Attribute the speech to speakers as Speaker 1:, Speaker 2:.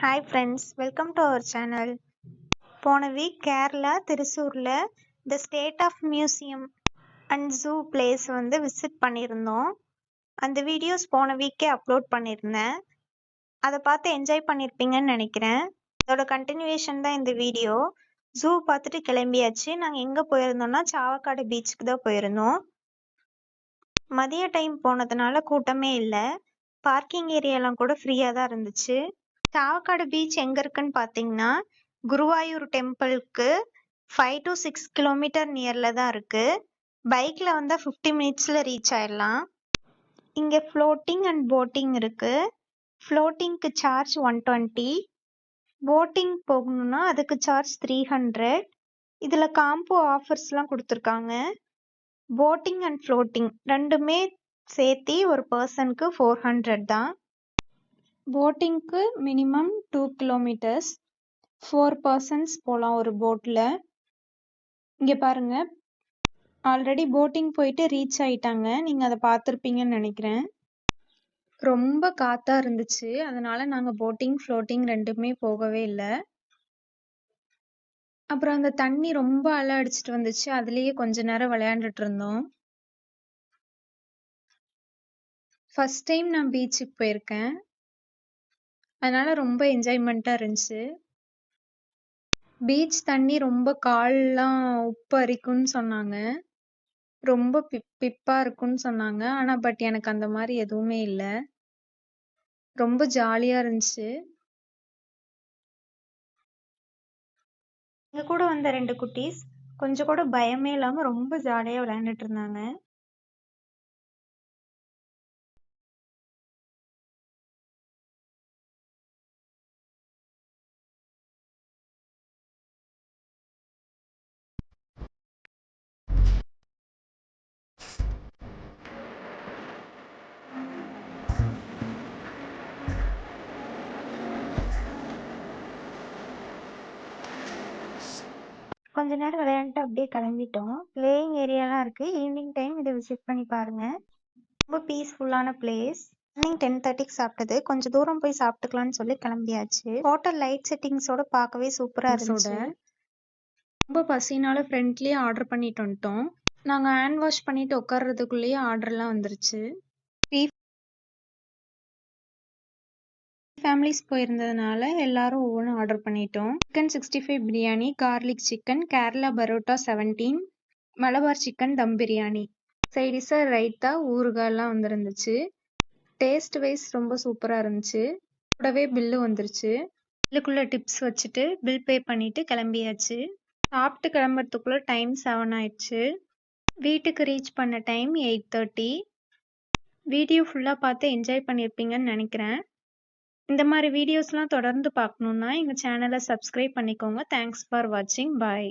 Speaker 1: Hi friends welcome to our channel போன week Kerala திருசூரில் the state of museum and zoo place வந்து visit பண்ணியிருந்தோம். அந்த videos போன வீக்கே upload பண்ணியிருந்தேன். அதை பார்த்து என்ஜாய் பண்ணியிருப்பீங்கன்னு நினைக்கிறேன். அதோட கண்டினியூவேஷன் தான் இந்த வீடியோ ஜூ பார்த்துட்டு கிளம்பியாச்சு. நாங்கள் எங்கே போயிருந்தோம்னா சாவக்காடு பீச்சுக்கு தான் போயிருந்தோம். மதிய டைம் போனதுனால கூட்டமே இல்லை. பார்க்கிங் ஏரியாலாம் கூட ஃப்ரீயாக தான் இருந்துச்சு. சாவக்காடு பீச் எங்கே இருக்குன்னு பார்த்தீங்கன்னா குருவாயூர் டெம்பிளுக்கு ஃபைவ் டு சிக்ஸ் கிலோமீட்டர் நியரில் தான் இருக்குது பைக்கில் வந்தால் ஃபிஃப்டி மினிட்ஸில் ரீச் ஆயிடலாம். இங்கே ஃப்ளோட்டிங் அண்ட் போட்டிங் இருக்குது ஃப்ளோட்டிங்க்கு சார்ஜ் ஒன் டுவெண்ட்டி போட்டிங் போகணுன்னா அதுக்கு சார்ஜ் த்ரீ ஹண்ட்ரட் இதில் காம்போ ஆஃபர்ஸ்லாம் கொடுத்துருக்காங்க. போட்டிங் அண்ட் ஃப்ளோட்டிங் ரெண்டுமே சேர்த்தி ஒரு பர்சனுக்கு ஃபோர் ஹண்ட்ரட் தான். போட்டிங்க்கு minimum two kilometres four persons போகலாம் ஒரு போட்டில் இங்கே பாருங்கள் ஆல்ரெடி போட்டிங் போயிட்டு ரீச் ஆயிட்டாங்க. நீங்கள் அதை பார்த்துருப்பீங்கன்னு நினைக்கிறேன். ரொம்ப காற்றாக இருந்துச்சு. அதனால் நாங்கள் போட்டிங் ஃப்ளோட்டிங் ரெண்டுமே போகவே இல்லை. அப்புறம் அந்த தண்ணி ரொம்ப அலை அடிச்சிட்டு வந்துச்சு. அதுலேயே கொஞ்ச நேரம் விளையாண்டுட்டு இருந்தோம். ஃபஸ்ட் டைம் நான் பீச்சுக்கு போயிருக்கேன். அதனால ரொம்ப என்ஜாய்மெண்ட்டாக இருந்துச்சு. பீச் தண்ணி ரொம்ப கால்லாம் உப்பு அரிக்கும்னு சொன்னாங்க. ரொம்ப பிப் பிப்பாக இருக்கும்னு சொன்னாங்க. ஆனால் பட் எனக்கு அந்த மாதிரி எதுவுமே இல்லை. ரொம்ப ஜாலியாக இருந்துச்சு. எங்க கூட வந்த ரெண்டு குட்டீஸ் கொஞ்சம் கூட பயமே இல்லாம ரொம்ப ஜாலியா விளையாண்டுட்டு இருந்தாங்க. கொஞ்ச நேரம் விளையாண்டுட்டு அப்படியே கிளம்பிட்டோம். பிளேயிங் ஏரியாலாம் இருக்கு. ஈவினிங் டைம் இதை விசிட் பண்ணி பாருங்க. ரொம்ப பீஸ்ஃபுல்லான பிளேஸ் ஈவினிங் டென் தேர்ட்டிக்கு சாப்பிட்டது. கொஞ்சம் தூரம் போய் சாப்பிட்டுக்கலாம்னு சொல்லி கிளம்பியாச்சு. ஹோட்டல் லைட் செட்டிங்ஸோட பார்க்கவே சூப்பரா இருந்துச்சு. ரொம்ப பசினால ஃப்ரெண்ட்லயே ஆர்டர் பண்ணிட்டு வந்துட்டோம். நாங்க ஹேண்ட் வாஷ் பண்ணிட்டு உட்கார்றதுக்குள்ளேயே ஆர்டர்லாம் வந்துருச்சு. ஃபேமிலிஸ் போயிருந்ததுனால எல்லாரும் ஒவ்வொன்றும் ஆர்டர் பண்ணிட்டோம். Chicken sixty five biryani garlic chicken Kerala parotta seventeen Malabar chicken dum biryani சைடிஷாக raita ஊறுகாய்லாம் வந்துருந்துச்சு. டேஸ்ட் வைஸ் ரொம்ப சூப்பராக இருந்துச்சு. கூடவே பில்லு வந்துருச்சு. பில்லுக்குள்ளே டிப்ஸ் வச்சுட்டு பில் பே பண்ணிட்டு கிளம்பியாச்சு. சாப்பிட்டு கிளம்புறதுக்குள்ளே டைம் செவன் ஆயிடுச்சு. வீட்டுக்கு ரீச் பண்ண டைம் எயிட் தேர்ட்டி வீடியோ ஃபுல்லாக பார்த்து என்ஜாய் பண்ணியிருப்பீங்கன்னு நினைக்கிறேன். இந்த மாதிரி வீடியோஸ்லாம் தொடர்ந்து பார்க்கணுன்னா எங்கள் சேனலை சப்ஸ்கிரைப் பண்ணிக்கோங்க. தேங்க்ஸ் ஃபார் வாட்சிங் பாய்